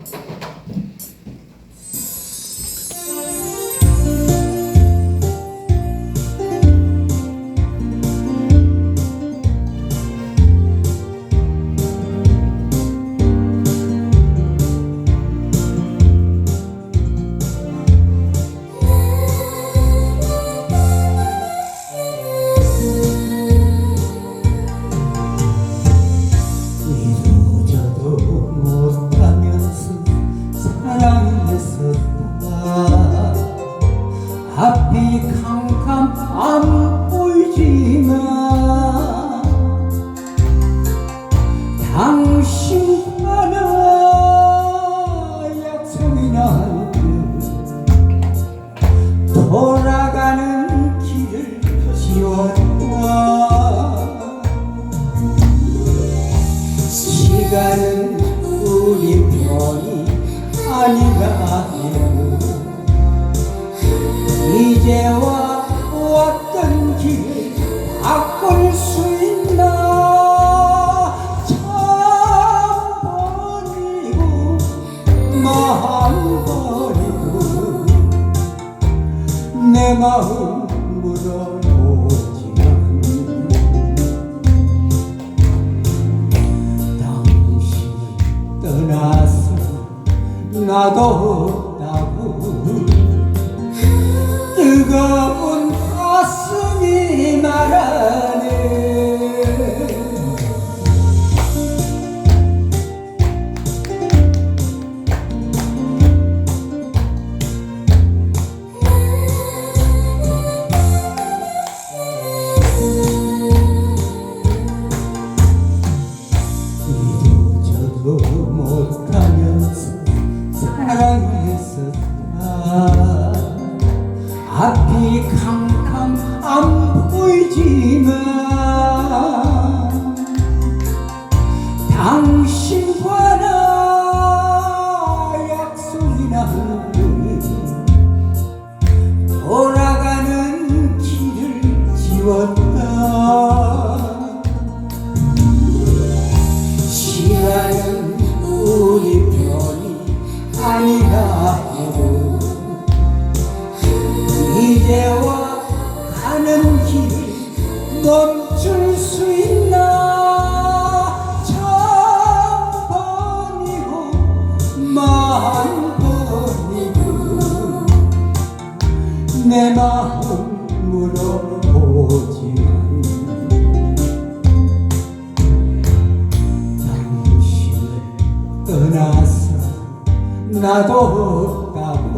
이루 사랑했었다 앞이 캄캄 안 보이지만 당신과는 약속이나 할때 돌아가는 길을 지웠다. 시간은 우리 아니라 해도 이제와 왔던 길을 바꿀 수 있나? 참 버리고 마음 버리고 내 마음 물어 나도 없다고 뜨거운 가슴이 말하네. 못하면서 사랑했었다 앞이 캄캄 안 보이지만 당신과 멈출 수 있나? 참 번이고 마음 번이고 내 마음 물어보지만 당신을 떠나서 나도 없다고